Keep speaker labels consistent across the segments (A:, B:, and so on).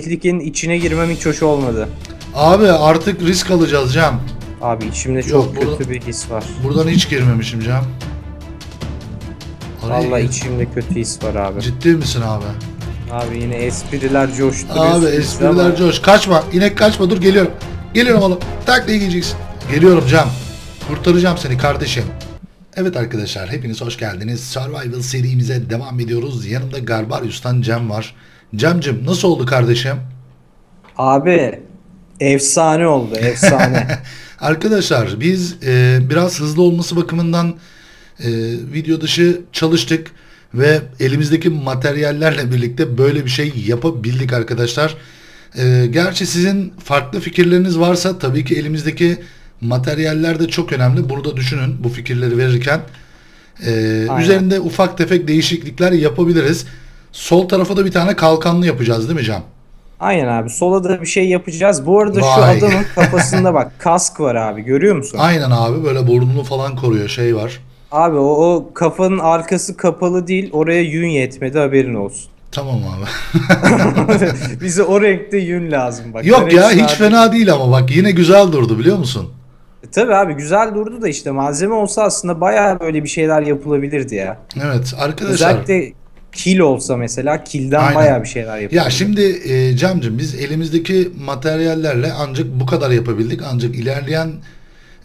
A: tehlikenin içine girmem hiç hoş olmadı.
B: Abi artık risk alacağız Cem.
A: Abi içimde çok
B: Yok,
A: kötü
B: burada-
A: bir his var.
B: Buradan hiç girmemişim Cem.
A: Vallahi
B: gir.
A: içimde kötü his var abi.
B: Ciddi misin abi?
A: Abi yine espriler coşturuyorsun.
B: Abi
A: bizi
B: espriler
A: ama-
B: coş. Kaçma. İnek kaçma. Dur geliyorum. Geliyorum oğlum. Tak diye giyeceksin. Geliyorum Cem. Kurtaracağım seni kardeşim. Evet arkadaşlar hepiniz hoş geldiniz. Survival serimize devam ediyoruz. Yanımda Garbarius'tan Cem var. Cem'cim nasıl oldu kardeşim?
A: Abi efsane oldu efsane.
B: Arkadaşlar biz e, biraz hızlı olması bakımından e, video dışı çalıştık ve elimizdeki materyallerle birlikte böyle bir şey yapabildik arkadaşlar. E, gerçi sizin farklı fikirleriniz varsa tabii ki elimizdeki materyaller de çok önemli. Bunu da düşünün bu fikirleri verirken. E,
A: Aynen.
B: üzerinde ufak tefek değişiklikler yapabiliriz. Sol tarafa da bir tane kalkanlı yapacağız değil mi Can?
A: Aynen abi sola da bir şey yapacağız. Bu arada şu
B: Vay.
A: adamın kafasında bak kask var abi görüyor musun?
B: Aynen abi böyle burnunu falan koruyor şey var.
A: Abi o, o kafanın arkası kapalı değil oraya yün yetmedi haberin olsun.
B: Tamam abi.
A: Bize o renkte yün lazım bak.
B: Yok ya hiç
A: abi-
B: fena değil ama bak yine güzel durdu biliyor musun?
A: E, Tabii abi güzel durdu da işte malzeme olsa aslında bayağı böyle bir şeyler yapılabilirdi ya.
B: Evet arkadaşlar.
A: Özellikle kil olsa mesela kilden
B: Aynen.
A: bayağı bir şeyler yapılabilir.
B: Ya şimdi e, Cem'cim biz elimizdeki materyallerle ancak bu kadar yapabildik. Ancak ilerleyen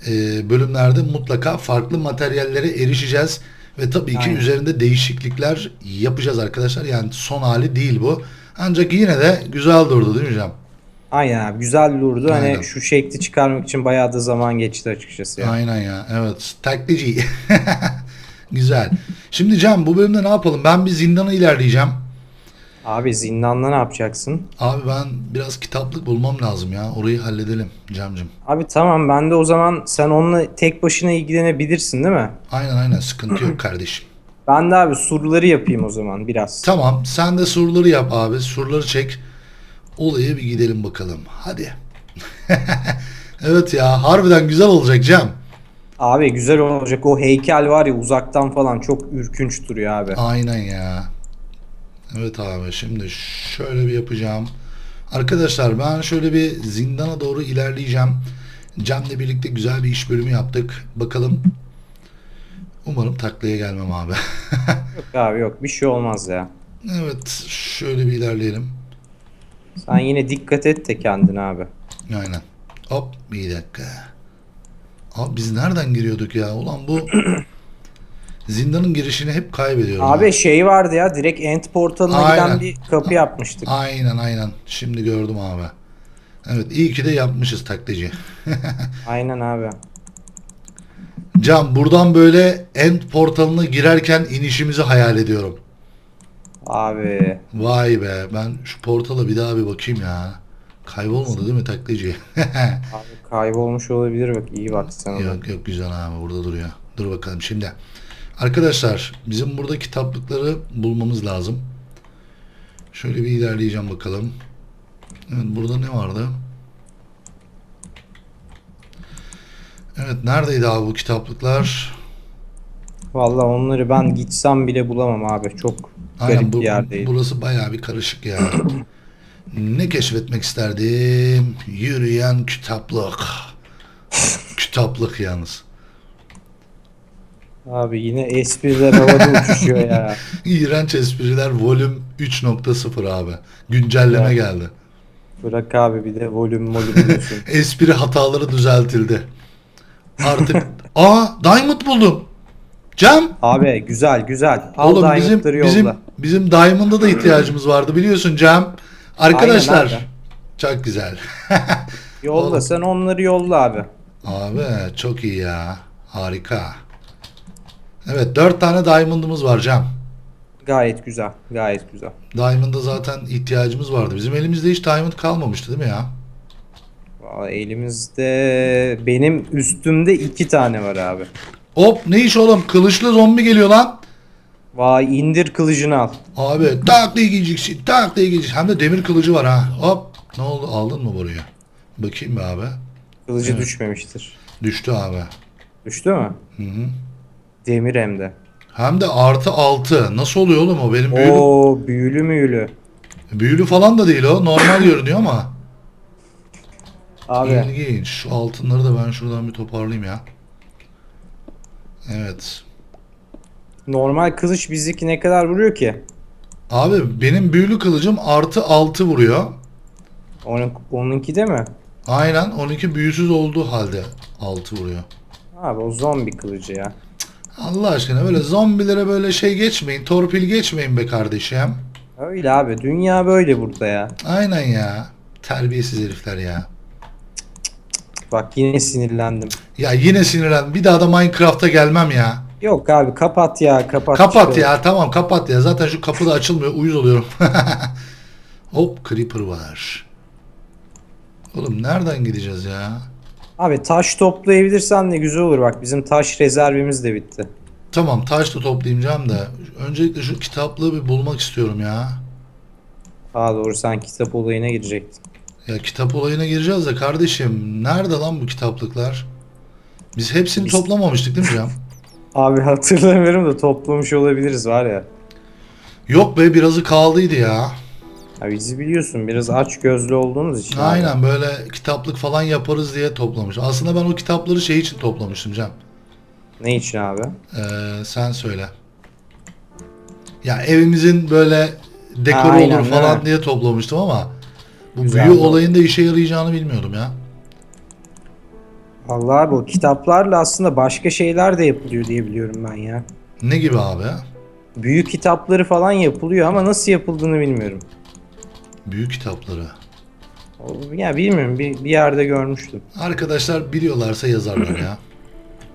B: e, bölümlerde mutlaka farklı materyallere erişeceğiz. Ve tabii ki
A: Aynen.
B: üzerinde değişiklikler yapacağız arkadaşlar. Yani son hali değil bu. Ancak yine de güzel durdu değil mi Cem?
A: Aynen abi güzel durdu.
B: Aynen.
A: Hani şu şekli çıkarmak için bayağı da zaman geçti açıkçası. ya.
B: Aynen ya. Evet. Taklici. güzel. Şimdi Cem bu bölümde ne yapalım? Ben bir zindana ilerleyeceğim.
A: Abi zindanda ne yapacaksın?
B: Abi ben biraz kitaplık bulmam lazım ya. Orayı halledelim Cem'cim.
A: Abi tamam ben de o zaman sen onunla tek başına ilgilenebilirsin değil mi?
B: Aynen aynen sıkıntı yok kardeşim.
A: Ben de abi surları yapayım o zaman biraz.
B: Tamam sen de surları yap abi. Surları çek. Olaya bir gidelim bakalım. Hadi. evet ya harbiden güzel olacak Cem.
A: Abi güzel olacak. O heykel var ya uzaktan falan çok ürkünç duruyor abi.
B: Aynen ya. Evet abi şimdi şöyle bir yapacağım. Arkadaşlar ben şöyle bir zindana doğru ilerleyeceğim. Cem'le birlikte güzel bir iş bölümü yaptık. Bakalım. Umarım taklaya gelmem abi.
A: Yok abi yok bir şey olmaz ya.
B: evet şöyle bir ilerleyelim.
A: Sen yine dikkat et de kendine abi.
B: Aynen. Hop bir dakika. Abi biz nereden giriyorduk ya? Ulan bu zindanın girişini hep kaybediyorum.
A: Abi
B: ben.
A: şey vardı ya direkt end portalına
B: Aynen.
A: giden bir kapı yapmıştık.
B: Aynen aynen. Şimdi gördüm abi. Evet iyi ki de yapmışız taklacı.
A: Aynen abi.
B: Can buradan böyle end portalına girerken inişimizi hayal ediyorum.
A: Abi
B: Vay be ben şu portala bir daha bir bakayım ya. Kaybolmadı değil mi taklacı?
A: Abi kaybolmuş olabilir bak iyi bak da.
B: yok yok güzel abi burada duruyor. Dur bakalım şimdi. Arkadaşlar bizim burada kitaplıkları bulmamız lazım. Şöyle bir ilerleyeceğim bakalım. Evet burada ne vardı? Evet neredeydi abi bu kitaplıklar?
A: Vallahi onları ben gitsem bile bulamam abi. Çok
B: Aynen
A: garip
B: bu,
A: bir yerdeydi.
B: burası bayağı bir karışık ya. ne keşfetmek isterdim? Yürüyen kitaplık. kitaplık yalnız.
A: Abi yine espriler havada uçuşuyor ya.
B: İğrenç espriler volüm 3.0 abi. Güncelleme
A: Evet.
B: geldi.
A: Bırak abi bir de volüm volüm diyorsun.
B: Espri hataları düzeltildi. Artık aa diamond buldum. Cem
A: Abi güzel güzel. Al
B: oğlum bizim
A: yolla.
B: bizim bizim diamond'a da ihtiyacımız vardı biliyorsun Cem. Arkadaşlar
A: Aynen
B: çok güzel.
A: Yolla
B: Oğlum.
A: sen onları yolla abi.
B: Abi çok iyi ya. Harika. Evet dört tane diamond'ımız var Cem.
A: Gayet güzel. Gayet güzel.
B: Diamond'a zaten ihtiyacımız vardı. Bizim elimizde hiç diamond kalmamıştı değil mi ya?
A: Vallahi elimizde benim üstümde iki tane var abi.
B: Hop ne iş oğlum? Kılıçlı zombi geliyor lan.
A: Vay indir kılıcını al.
B: Abi tak diye giyeceksin. Tak diye giyeceksin. Hem de demir kılıcı var ha. Hop. Ne oldu? Aldın mı buraya? Bakayım be abi.
A: Kılıcı
B: Evet.
A: düşmemiştir.
B: Düştü abi.
A: Düştü mü?
B: Hı hı.
A: Demir hem de.
B: Hem de artı altı. Nasıl oluyor oğlum o? Benim büyülü.
A: Oo büyülü müyülü.
B: Büyülü falan da değil o. Normal görünüyor ama.
A: Abi
B: İlginç. Şu altınları da ben şuradan bir toparlayayım ya. Evet.
A: Normal kılıç bizdeki ne kadar vuruyor ki?
B: Abi benim büyülü kılıcım artı 6 vuruyor.
A: Onun, onunki de mi?
B: Aynen 12 büyüsüz olduğu halde 6 vuruyor.
A: Abi o zombi kılıcı ya.
B: Allah aşkına böyle zombilere böyle şey geçmeyin. Torpil geçmeyin be kardeşim.
A: Öyle abi dünya böyle burada ya.
B: Aynen ya. Terbiyesiz herifler ya.
A: Bak yine sinirlendim.
B: Ya yine sinirlendim. Bir daha da Minecraft'a gelmem ya.
A: Yok abi kapat ya kapat.
B: Kapat
A: Şöyle.
B: ya tamam kapat ya. Zaten şu kapı da açılmıyor. Uyuz oluyorum. Hop Creeper var. Oğlum nereden gideceğiz ya?
A: Abi taş toplayabilirsen ne güzel olur bak bizim taş rezervimiz de bitti.
B: Tamam taş da toplayacağım da. Öncelikle şu kitaplığı bir bulmak istiyorum ya.
A: Daha doğru sen kitap olayına girecektin.
B: Ya kitap olayına gireceğiz de kardeşim. Nerede lan bu kitaplıklar? Biz hepsini
A: Biz-
B: toplamamıştık değil mi Cem?
A: Abi hatırlamıyorum da toplamış olabiliriz var ya.
B: Yok be birazı kaldıydı ya.
A: Ya bizi biliyorsun biraz aç gözlü olduğumuz için. abi.
B: Aynen böyle kitaplık falan yaparız diye toplamış. Aslında ben o kitapları şey için toplamıştım Cem.
A: Ne için abi?
B: Ee, sen söyle. Ya evimizin böyle dekoru
A: Aynen,
B: olur falan diye toplamıştım ama bu
A: Güzel
B: büyü
A: oldu.
B: olayında işe yarayacağını bilmiyordum ya.
A: Allah abi o kitaplarla aslında başka şeyler de yapılıyor diye biliyorum ben ya.
B: Ne gibi abi?
A: Büyük kitapları falan yapılıyor ama nasıl yapıldığını bilmiyorum.
B: Büyük kitapları.
A: Ya bilmiyorum bir, bir yerde görmüştüm.
B: Arkadaşlar biliyorlarsa yazarlar ya.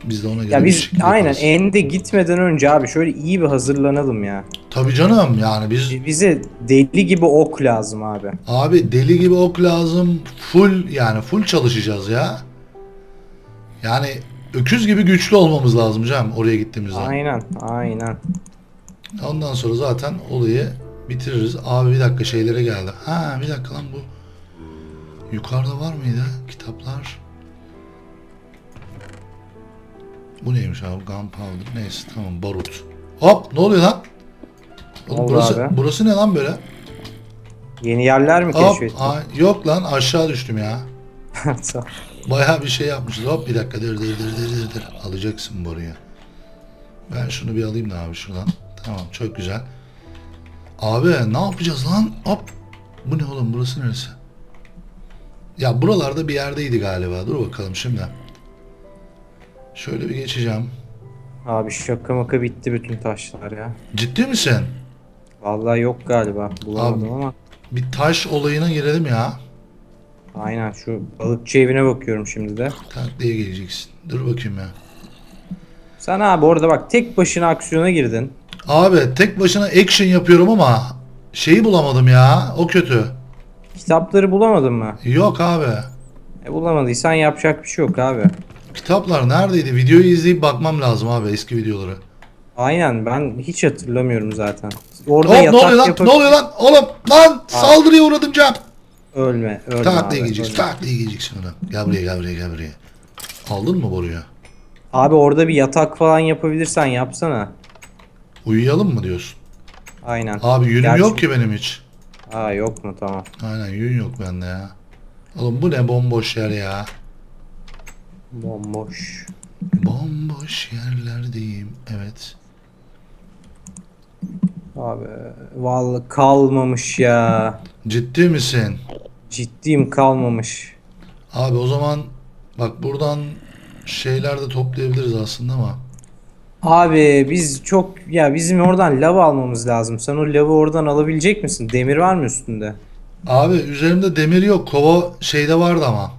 B: Biz de ona göre
A: Ya biz aynen ende gitmeden önce abi şöyle iyi bir hazırlanalım ya.
B: Tabii canım yani biz
A: Bize deli gibi ok lazım abi.
B: abi deli gibi ok lazım. Full yani full çalışacağız ya. Yani öküz gibi güçlü olmamız lazım Cem oraya gittiğimizde.
A: Aynen aynen.
B: Ondan sonra zaten olayı bitiririz. Abi bir dakika şeylere geldi. Ha bir dakika lan bu. Yukarıda var mıydı kitaplar? Bu neymiş abi? Gunpowder. Neyse tamam barut. Hop ne oluyor lan? Oğlum,
A: oldu
B: burası,
A: abi?
B: burası ne lan böyle?
A: Yeni yerler mi
B: Hop,
A: keşfettin?
B: aa, yok lan aşağı düştüm ya. Bayağı bir şey yapmışız. Hop bir dakika dur dur dur dur. dur. Alacaksın boruyu. Ben şunu bir alayım da abi şuradan. Tamam çok güzel. Abi ne yapacağız lan? Hop. Bu ne oğlum burası neresi? Ya buralarda bir yerdeydi galiba. Dur bakalım şimdi. Şöyle bir geçeceğim.
A: Abi şaka maka bitti bütün taşlar ya.
B: Ciddi misin?
A: Vallahi yok galiba. Bulamadım
B: Abi.
A: ama.
B: Bir taş olayına girelim ya.
A: Aynen şu balıkçı evine bakıyorum şimdi de.
B: Taklaya geleceksin. Dur bakayım ya.
A: Sen abi orada bak tek başına aksiyona girdin.
B: Abi tek başına action yapıyorum ama şeyi bulamadım ya. O kötü.
A: Kitapları bulamadın mı?
B: Yok abi.
A: E bulamadıysan yapacak bir şey yok abi.
B: Kitaplar neredeydi? Videoyu izleyip bakmam lazım abi eski videoları.
A: Aynen ben hiç hatırlamıyorum zaten. Orada
B: Hop ne
A: yatak
B: oluyor lan? Ne oluyor lan? Oğlum lan saldırıya uğradım Cem.
A: Ölme, ölme
B: Taklaya
A: abi,
B: gideceksin.
A: ölme.
B: Taklaya gideceksin ona. Gel buraya gel buraya gel buraya. Aldın mı boruyu?
A: Abi orada bir yatak falan yapabilirsen yapsana.
B: Uyuyalım mı diyorsun?
A: Aynen.
B: Abi yünüm
A: Gerçi-
B: yok ki benim hiç.
A: Aa yok mu tamam.
B: Aynen yün yok bende ya. Oğlum bu ne bomboş yer ya.
A: Bomboş.
B: Bomboş yerlerdeyim. Evet.
A: Abi vallahi kalmamış ya.
B: Ciddi misin?
A: Ciddiyim kalmamış.
B: Abi o zaman bak buradan şeyler de toplayabiliriz aslında ama.
A: Abi biz çok ya bizim oradan lav almamız lazım. Sen o lavı oradan alabilecek misin? Demir var mı üstünde?
B: Abi üzerimde demir yok. Kova şeyde vardı ama.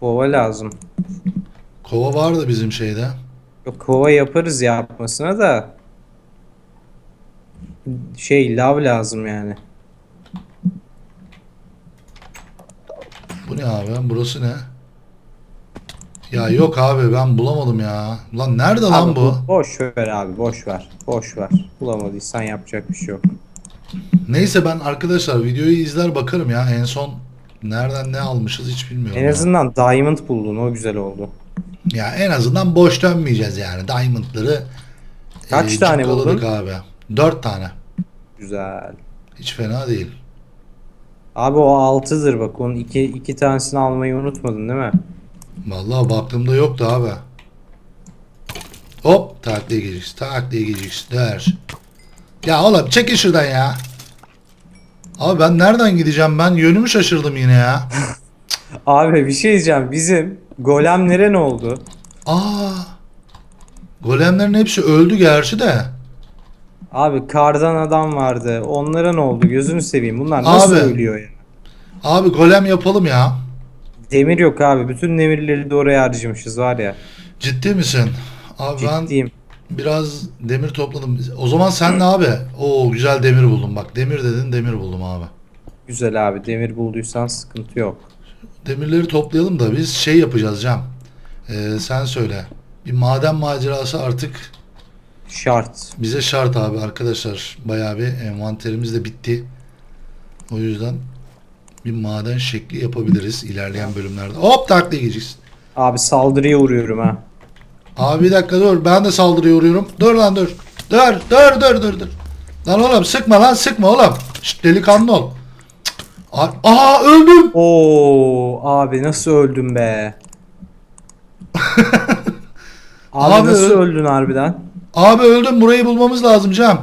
A: Kova lazım.
B: Kova vardı bizim şeyde.
A: Yok kova yaparız yapmasına da. Şey lav lazım yani.
B: Bu ne abi? Burası ne? Ya yok abi ben bulamadım ya. Lan nerede lan
A: Abi
B: bu?
A: Boş ver abi boş ver. Boş ver. Bulamadıysan yapacak bir şey yok.
B: Neyse ben arkadaşlar videoyu izler bakarım ya. En son nereden ne almışız hiç bilmiyorum.
A: En
B: ya.
A: azından diamond buldun o güzel oldu.
B: Ya en azından boş dönmeyeceğiz yani. Diamond'ları
A: Kaç
B: e,
A: tane buldun?
B: abi. Dört tane.
A: Güzel.
B: Hiç fena değil.
A: Abi o 6'dır bak. Onun iki, iki tanesini almayı unutmadın değil mi?
B: Vallahi baktığımda yoktu abi. Hop tak diye geciksin. Tak diye geciksin. Der. Ya oğlum çekil şuradan ya. Abi ben nereden gideceğim ben? Yönümü şaşırdım yine ya.
A: Abi bir şey diyeceğim. Bizim golemlere ne oldu?
B: Aa. Golemlerin hepsi öldü gerçi de.
A: Abi kardan adam vardı. Onlara ne oldu? Gözünü seveyim. Bunlar nasıl
B: Abi.
A: ölüyor ya?
B: Abi golem yapalım ya.
A: Demir yok abi. Bütün demirleri de oraya harcamışız var ya.
B: Ciddi misin? Abi ben
A: Ciddiyim.
B: biraz demir topladım. O zaman sen ne abi? Oo güzel demir buldum bak. Demir dedin demir buldum abi.
A: Güzel abi. Demir bulduysan sıkıntı yok.
B: Demirleri toplayalım da biz şey yapacağız Cem. Ee, sen söyle. Bir maden macerası artık
A: Şart.
B: bize şart abi arkadaşlar. Bayağı bir envanterimiz de bitti. O yüzden bir maden şekli yapabiliriz ilerleyen bölümlerde. Hop tak diye gideceğiz.
A: Abi saldırıya uğruyorum ha.
B: Abi bir dakika dur. Ben de saldırıya uğruyorum. Dur lan dur. Dur dur dur dur dur. Lan oğlum sıkma lan sıkma oğlum. Şşt, delikanlı ol. Aha öldüm.
A: Oo abi nasıl öldün be? abi,
B: Abi
A: nasıl
B: öl-
A: öldün harbiden?
B: Abi öldüm. Burayı bulmamız lazım Cem.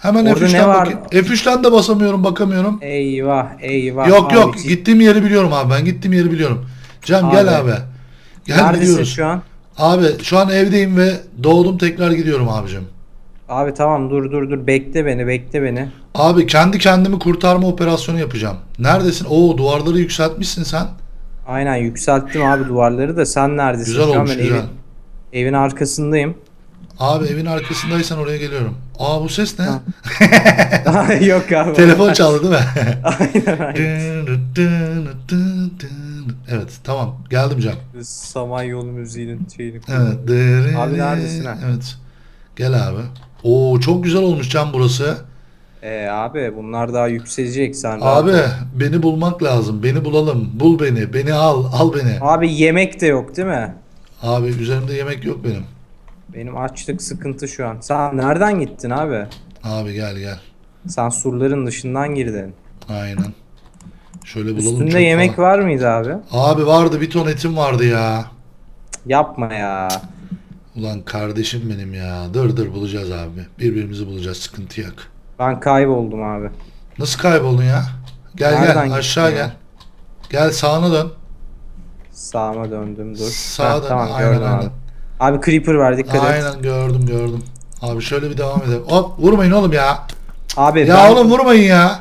B: Hemen
A: Orada ne
B: F3'ten
A: var?
B: bakayım. F3'ten de basamıyorum bakamıyorum.
A: Eyvah eyvah.
B: yok
A: abi,
B: yok
A: cid-
B: gittiğim yeri biliyorum abi ben gittiğim yeri biliyorum. Cem gel
A: Abi.
B: abi. Gel
A: Neredesin
B: gidiyoruz.
A: şu an?
B: Abi şu an evdeyim ve doğdum tekrar gidiyorum abicim.
A: Abi tamam dur dur dur bekle beni bekle beni.
B: Abi kendi kendimi kurtarma operasyonu yapacağım. Neredesin? Oo duvarları yükseltmişsin sen.
A: Aynen yükselttim abi duvarları da sen neredesin?
B: Güzel
A: şu an
B: olmuş
A: ben
B: güzel.
A: evin, evin arkasındayım.
B: Abi evin arkasındaysan oraya geliyorum. Aa bu ses ne?
A: Yok abi.
B: Telefon çaldı değil mi?
A: aynen aynen.
B: evet tamam geldim Can.
A: Samanyolu müziğinin şeyini
B: Evet.
A: Abi neredesin ha?
B: Evet. Gel abi. Oo çok güzel olmuş Can burası.
A: Ee, abi bunlar daha yükselecek sen. rahat
B: Abi
A: ol.
B: beni bulmak lazım. Beni bulalım. Bul beni. Beni al. Al beni.
A: Abi yemek de yok değil mi?
B: Abi üzerimde yemek yok benim.
A: Benim açlık sıkıntı şu an. Sen nereden gittin abi?
B: Abi gel gel.
A: Sen surların dışından girdin.
B: Aynen. Şöyle bulalım.
A: Üstünde
B: çok
A: yemek
B: falan.
A: var mıydı abi?
B: Abi vardı bir ton etim vardı ya.
A: Yapma ya.
B: Ulan kardeşim benim ya. Dur dur bulacağız abi. Birbirimizi bulacağız. Sıkıntı yok.
A: Ben kayboldum abi.
B: Nasıl kayboldun ya? Gel
A: Nereden
B: gel aşağı
A: gittin
B: gel.
A: ya?
B: Gel sağına dön.
A: Sağıma döndüm dur.
B: Sağa
A: Heh,
B: dön.
A: tamam
B: aynen
A: gördüm
B: aynen.
A: abi. Abi creeper var dikkat et.
B: Aynen gördüm gördüm. Abi şöyle bir devam edelim. Hop vurmayın oğlum ya.
A: Abi
B: Ya
A: ben,
B: oğlum vurmayın ya.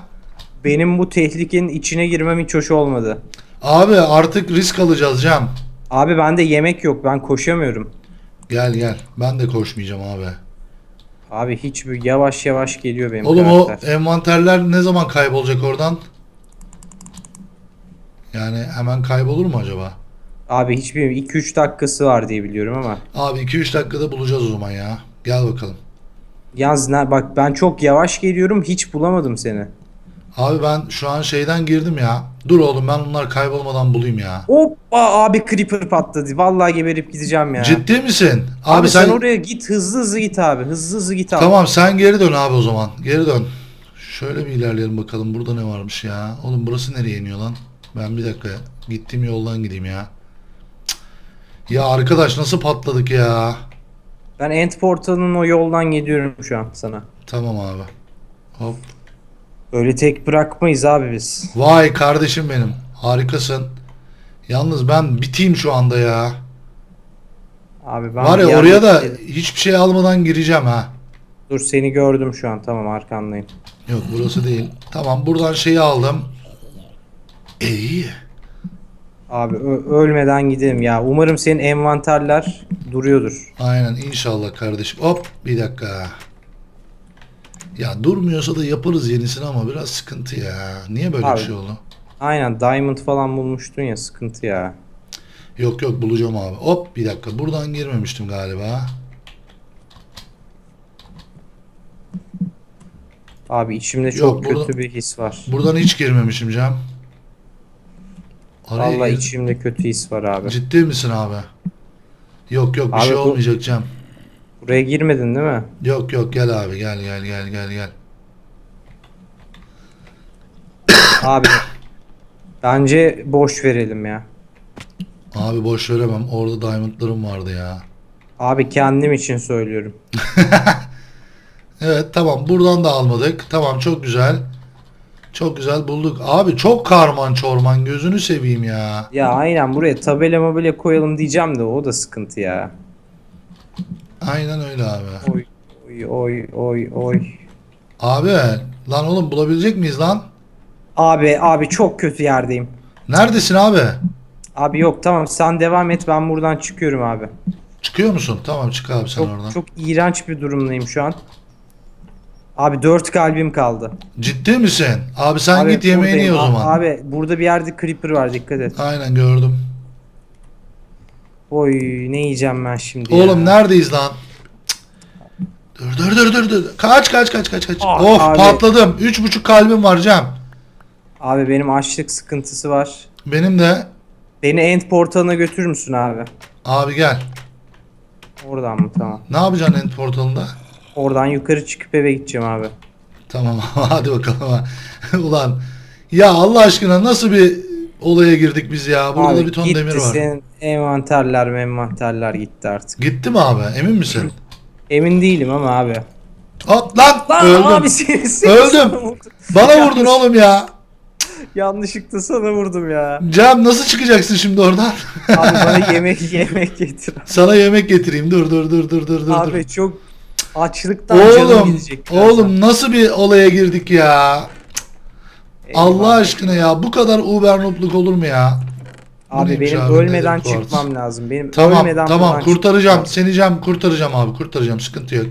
A: benim bu tehlikenin içine girmem hiç hoş olmadı.
B: Abi artık risk alacağız Cem.
A: Abi bende yemek yok ben koşamıyorum.
B: Gel gel. Ben de koşmayacağım abi.
A: Abi hiç bir yavaş yavaş geliyor benim
B: Oğlum o
A: karakter.
B: envanterler ne zaman kaybolacak oradan? Yani hemen kaybolur mu acaba?
A: Abi hiçbir 2-3 dakikası var diye biliyorum ama.
B: Abi 2-3 dakikada bulacağız o zaman ya. Gel bakalım.
A: Yalnız ne, bak ben çok yavaş geliyorum hiç bulamadım seni.
B: Abi ben şu an şeyden girdim ya. Dur oğlum ben onlar kaybolmadan bulayım ya.
A: Hoppa abi creeper patladı. Vallahi geberip gideceğim ya.
B: Ciddi misin?
A: Abi,
B: Abi,
A: sen,
B: sen,
A: oraya git hızlı hızlı git abi. Hızlı hızlı git abi.
B: Tamam sen geri dön abi o zaman. Geri dön. Şöyle bir ilerleyelim bakalım burada ne varmış ya. Oğlum burası nereye iniyor lan? Ben bir dakika gittiğim yoldan gideyim ya. Ya arkadaş nasıl patladık ya?
A: Ben end portalının o yoldan gidiyorum şu an sana.
B: Tamam abi. Hop.
A: Öyle tek bırakmayız abi biz.
B: Vay kardeşim benim. Harikasın. Yalnız ben biteyim şu anda ya.
A: Abi ben
B: Var
A: bir
B: ya oraya da hiçbir şey almadan gireceğim ha.
A: Dur seni gördüm şu an tamam arkandayım.
B: Yok burası değil. Tamam buradan şeyi aldım. İyi.
A: Abi ölmeden gidelim ya. Umarım senin envanterler duruyordur.
B: Aynen inşallah kardeşim. Hop bir dakika. Ya durmuyorsa da yaparız yenisini ama biraz sıkıntı ya. Niye böyle
A: Abi.
B: bir şey oldu?
A: Aynen diamond falan bulmuştun ya sıkıntı ya.
B: Yok yok bulacağım abi. Hop bir dakika. Buradan girmemiştim galiba.
A: Abi içimde çok
B: Yok,
A: kötü bir his var.
B: Buradan hiç girmemişim Cem. Araya
A: Vallahi
B: gir-
A: içimde kötü his var abi.
B: Ciddi misin abi? Yok yok bir
A: Abi
B: şey
A: bu-
B: olmayacak Cem.
A: Buraya girmedin değil mi?
B: Yok yok gel abi gel gel gel gel gel.
A: Abi Bence boş verelim ya.
B: Abi boş veremem. Orada diamondlarım vardı ya.
A: Abi kendim için söylüyorum.
B: Evet tamam buradan da almadık. Tamam çok güzel. Çok güzel bulduk. Abi çok karman çorman gözünü seveyim ya.
A: Ya aynen buraya tabela mabela koyalım diyeceğim de o da sıkıntı ya.
B: Aynen öyle abi.
A: Oy oy oy oy oy.
B: Abi lan oğlum bulabilecek miyiz lan?
A: Abi abi çok kötü yerdeyim.
B: Neredesin abi?
A: Abi yok tamam sen devam et ben buradan çıkıyorum abi.
B: Çıkıyor musun? Tamam çık abi sen
A: Çok,
B: oradan.
A: çok iğrenç bir durumdayım şu an. Abi 4 kalbim kaldı.
B: Ciddi misin? Abi sen
A: Abi
B: git yemeğini ye o
A: buradayım.
B: zaman.
A: Abi burada bir yerde creeper var dikkat et.
B: Aynen gördüm.
A: Oy ne yiyeceğim ben şimdi ya.
B: Oğlum neredeyiz lan? Cık. Dur dur dur dur dur. Kaç kaç kaç kaç kaç.
A: Ah,
B: of
A: abi.
B: patladım. Üç buçuk kalbim var Cem.
A: Abi benim açlık sıkıntısı var.
B: Benim de.
A: Beni end portalına götürür müsün abi?
B: Abi gel.
A: Oradan mı tamam.
B: Ne yapacaksın end portalında?
A: Oradan yukarı çıkıp eve gideceğim abi.
B: Tamam hadi bakalım. Ulan ya Allah aşkına nasıl bir olaya girdik biz ya? Burada
A: abi
B: bir ton
A: gitti
B: demir var.
A: senin envanterler envanterler gitti artık.
B: Gitti mi abi? Emin misin?
A: Emin değilim ama abi.
B: Hop lan,
A: Lan
B: öldüm.
A: abi seni, seni
B: Öldüm. Bana vurdun oğlum ya.
A: Yanlışlıkla sana vurdum ya.
B: Cem nasıl çıkacaksın şimdi oradan?
A: Abi bana yemek yemek getir.
B: Sana yemek getireyim. Dur dur dur dur dur dur.
A: Abi çok açlıktan canım
B: Oğlum,
A: gidecek. birazdan.
B: oğlum nasıl bir olaya girdik ya?
A: Eyvah.
B: Allah aşkına ya bu kadar uber noobluk olur mu ya?
A: Abi
B: neymiş
A: benim
B: abi?
A: ölmeden
B: Nedir bu
A: çıkmam lazım. Benim
B: Tamam
A: ölmeden
B: tamam
A: buradan
B: kurtaracağım.
A: çıkmam
B: Seni Cem kurtaracağım abi kurtaracağım sıkıntı yok.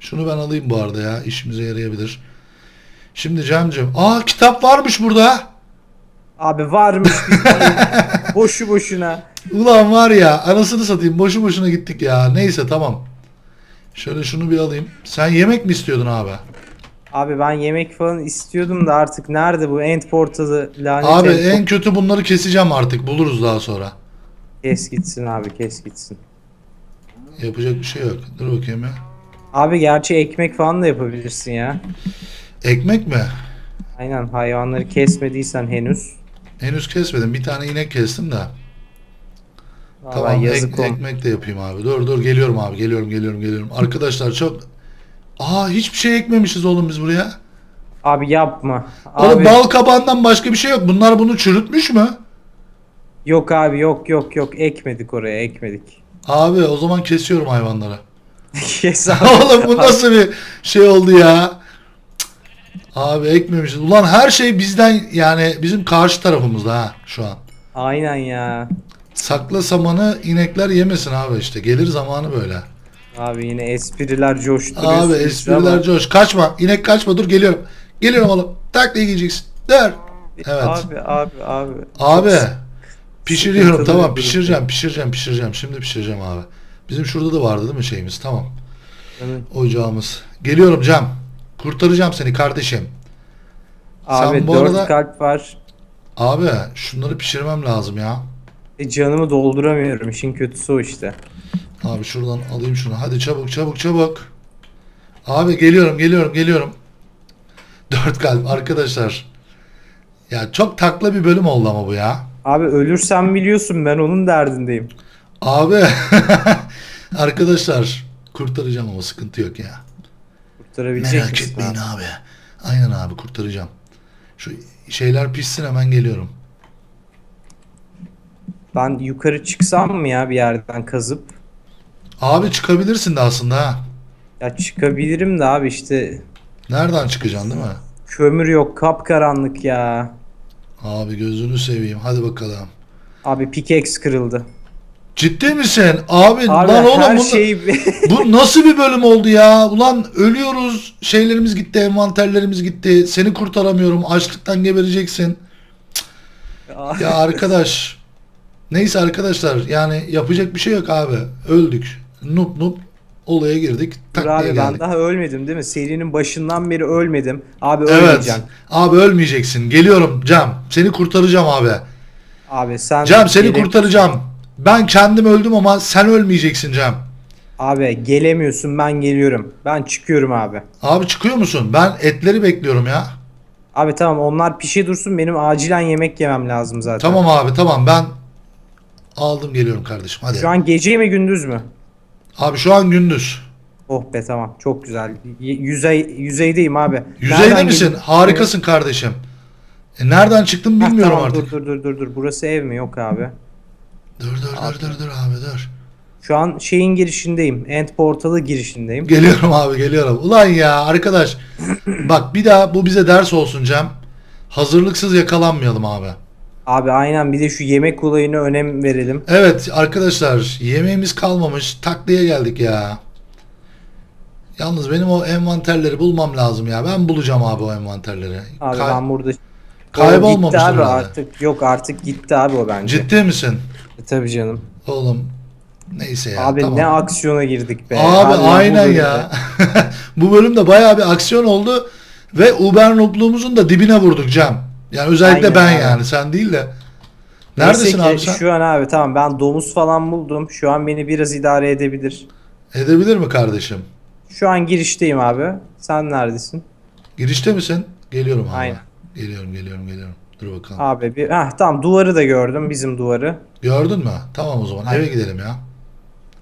B: Şunu ben alayım bu arada ya işimize yarayabilir. Şimdi Cem'cim. Aa kitap varmış burada.
A: Abi varmış bir boşu boşuna.
B: Ulan var ya anasını satayım boşu boşuna gittik ya. Neyse tamam. Şöyle şunu bir alayım. Sen yemek mi istiyordun abi?
A: Abi ben yemek falan istiyordum da artık nerede bu end portalı lanet
B: Abi
A: end
B: en kötü bunları keseceğim artık. Buluruz daha sonra.
A: Kes gitsin abi kes gitsin.
B: Yapacak bir şey yok. Dur bakayım ya.
A: Abi gerçi ekmek falan da yapabilirsin ya.
B: Ekmek mi?
A: Aynen hayvanları kesmediysen henüz.
B: Henüz kesmedim. Bir tane inek kestim de.
A: Vallahi
B: Tamam ek-
A: yazık oldu.
B: ekmek de yapayım abi. Dur dur geliyorum abi. Geliyorum geliyorum geliyorum. Arkadaşlar çok... Aa hiçbir şey ekmemişiz oğlum biz buraya.
A: Abi yapma.
B: Oğlum
A: Abi,
B: bal kabağından başka bir şey yok. Bunlar bunu çürütmüş mü?
A: Yok abi yok yok yok ekmedik oraya ekmedik.
B: Abi o zaman kesiyorum hayvanları.
A: Kes abi.
B: Oğlum bu nasıl bir şey oldu ya? Abi ekmemişiz. Ulan her şey bizden yani bizim karşı tarafımızda ha şu an.
A: Aynen ya.
B: Sakla samanı inekler yemesin abi işte. Gelir zamanı böyle.
A: Abi yine espriler coşturuyorsun.
B: Abi espriler coş. Kaçma. İnek kaçma. Dur geliyorum. Geliyorum oğlum. Tak diye giyeceksin. Dur. Evet.
A: Abi abi abi.
B: Abi. Pişiriyorum tamam pişireceğim pişireceğim pişireceğim. Şimdi pişireceğim abi. Bizim şurada da vardı değil mi şeyimiz? Tamam.
A: Evet.
B: Ocağımız. Geliyorum Cem. Kurtaracağım seni kardeşim.
A: Abi
B: Sen bu
A: 4
B: arada-
A: kalp var.
B: Abi şunları pişirmem lazım ya.
A: E, canımı dolduramıyorum. İşin kötüsü o işte.
B: Abi şuradan alayım şunu. Hadi çabuk çabuk çabuk. Abi geliyorum geliyorum geliyorum. Dört kalp arkadaşlar. Ya çok takla bir bölüm oldu ama bu ya.
A: Abi ölürsem biliyorsun ben onun derdindeyim.
B: Abi arkadaşlar kurtaracağım ama sıkıntı yok ya.
A: Kurtarabilecek
B: Merak
A: misin
B: etmeyin
A: abi?
B: abi. Aynen abi kurtaracağım. Şu şeyler pişsin hemen geliyorum.
A: Ben yukarı çıksam mı ya bir yerden kazıp?
B: Abi çıkabilirsin de aslında ha.
A: Ya çıkabilirim de abi işte
B: Nereden çıkacaksın değil mi?
A: kömür yok kapkaranlık ya.
B: Abi gözünü seveyim. Hadi bakalım.
A: Abi pickaxe kırıldı.
B: Ciddi misin? Abi,
A: Abi
B: lan oğlum bunu-
A: şey
B: bu nasıl bir bölüm oldu ya? Ulan ölüyoruz. Şeylerimiz gitti, envanterlerimiz gitti. Seni kurtaramıyorum. Açlıktan gebereceksin. Ya arkadaş. Neyse arkadaşlar yani yapacak bir şey yok abi. Öldük. Nup nup olaya girdik. Tak
A: abi ben
B: geldik.
A: daha ölmedim değil mi? Serinin başından beri ölmedim. Abi
B: Evet.
A: ölmeyeceksin.
B: Abi ölmeyeceksin. Geliyorum Cem. Seni kurtaracağım abi.
A: Abi sen
B: Cem seni
A: gele-
B: kurtaracağım. Ben kendim öldüm ama sen ölmeyeceksin Cem.
A: Abi gelemiyorsun ben geliyorum. Ben çıkıyorum abi.
B: Abi çıkıyor musun? Ben etleri bekliyorum ya.
A: Abi tamam onlar pişe dursun benim acilen yemek yemem lazım zaten.
B: Tamam abi tamam ben aldım geliyorum kardeşim hadi.
A: Şu an gece mi gündüz mü?
B: Abi şu an gündüz.
A: Oh be tamam çok güzel. Y- Yüzey yüzeydeyim abi.
B: Yüzeyde
A: Nereden
B: misin?
A: gel-
B: Harikasın kardeşim. E, nereden çıktım bilmiyorum
A: tamam,
B: artık.
A: Dur dur dur dur dur. Burası ev mi? Yok abi.
B: Dur dur dur dur dur abi dur.
A: Şu an şeyin girişindeyim. End portalı girişindeyim.
B: Geliyorum abi geliyorum. Ulan ya arkadaş bak bir daha bu bize ders olsun Cem. Hazırlıksız yakalanmayalım abi.
A: Abi aynen bir de şu yemek olayına önem verelim.
B: Evet arkadaşlar yemeğimiz kalmamış. Taklaya geldik ya. Yalnız benim o envanterleri bulmam lazım ya. Ben bulacağım abi o envanterleri.
A: Abi
B: Kay-
A: ben burada
B: Kaybolmamıştır
A: gitti abi
B: herhalde.
A: artık. Yok artık gitti abi o bence.
B: Ciddi misin?
A: E, tabii canım.
B: Oğlum neyse ya
A: abi
B: tamam.
A: ne aksiyona girdik be.
B: Abi
A: bu
B: aynen ya. bu bölümde bayağı bir aksiyon oldu ve Uber noobluğumuzun da dibine vurduk Cem. Yani özellikle
A: Aynen
B: ben
A: abi.
B: yani sen değil de.
A: Neyse
B: Neredesin
A: ki
B: abi sen?
A: Şu an abi tamam ben domuz falan buldum. Şu an beni biraz idare edebilir.
B: Edebilir mi kardeşim?
A: Şu an girişteyim abi. Sen neredesin?
B: Girişte misin? Geliyorum abi.
A: Aynen.
B: Geliyorum geliyorum geliyorum. Dur bakalım.
A: Abi bir heh, tamam duvarı da gördüm bizim duvarı.
B: Gördün mü? Tamam o zaman eve gidelim ya.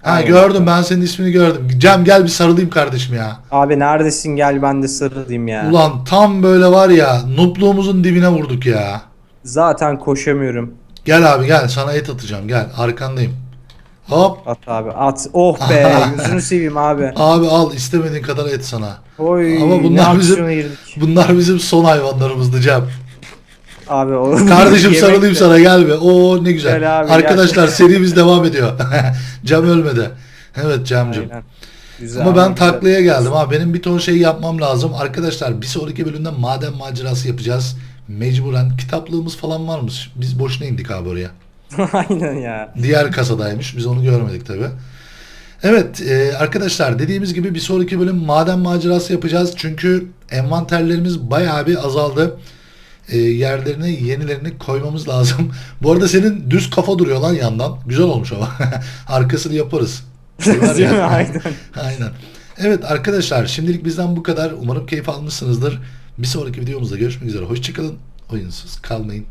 B: Ha
A: Aynen.
B: gördüm ben senin ismini gördüm. Cem gel bir sarılayım kardeşim ya.
A: Abi neredesin gel ben de sarılayım ya.
B: Ulan tam böyle var ya nupluğumuzun dibine vurduk ya.
A: Zaten koşamıyorum.
B: Gel abi gel sana et atacağım gel arkandayım. Hop
A: At abi at. Oh be yüzünü seveyim abi.
B: abi al istemediğin kadar et sana.
A: Oy
B: Ama bunlar bizim-
A: girdik.
B: Bunlar bizim son hayvanlarımızdı Cem.
A: Abi o
B: Kardeşim sarılayım sana gel be. Oo ne güzel.
A: Gel abi,
B: Arkadaşlar serimiz devam ediyor. Cem ölmedi. Evet Cem'cim.
A: Aynen. Güzel,
B: Ama ben taklaya geldim ha. Benim bir ton şey yapmam lazım. Arkadaşlar bir sonraki bölümde maden macerası yapacağız. Mecburen kitaplığımız falan varmış. Biz boşuna indik abi oraya.
A: Aynen ya.
B: Diğer kasadaymış. Biz onu görmedik tabi. Evet e, arkadaşlar dediğimiz gibi bir sonraki bölüm maden macerası yapacağız. Çünkü envanterlerimiz bayağı bir azaldı. E, yerlerine yenilerini koymamız lazım. Bu arada senin düz kafa duruyor lan yandan. Güzel olmuş ama. Arkasını yaparız. Sever
A: Değil mi?
B: ya.
A: Aynen.
B: Aynen. Evet arkadaşlar şimdilik bizden bu kadar. Umarım keyif almışsınızdır. Bir sonraki videomuzda görüşmek üzere. Hoşçakalın. Oyunsuz kalmayın.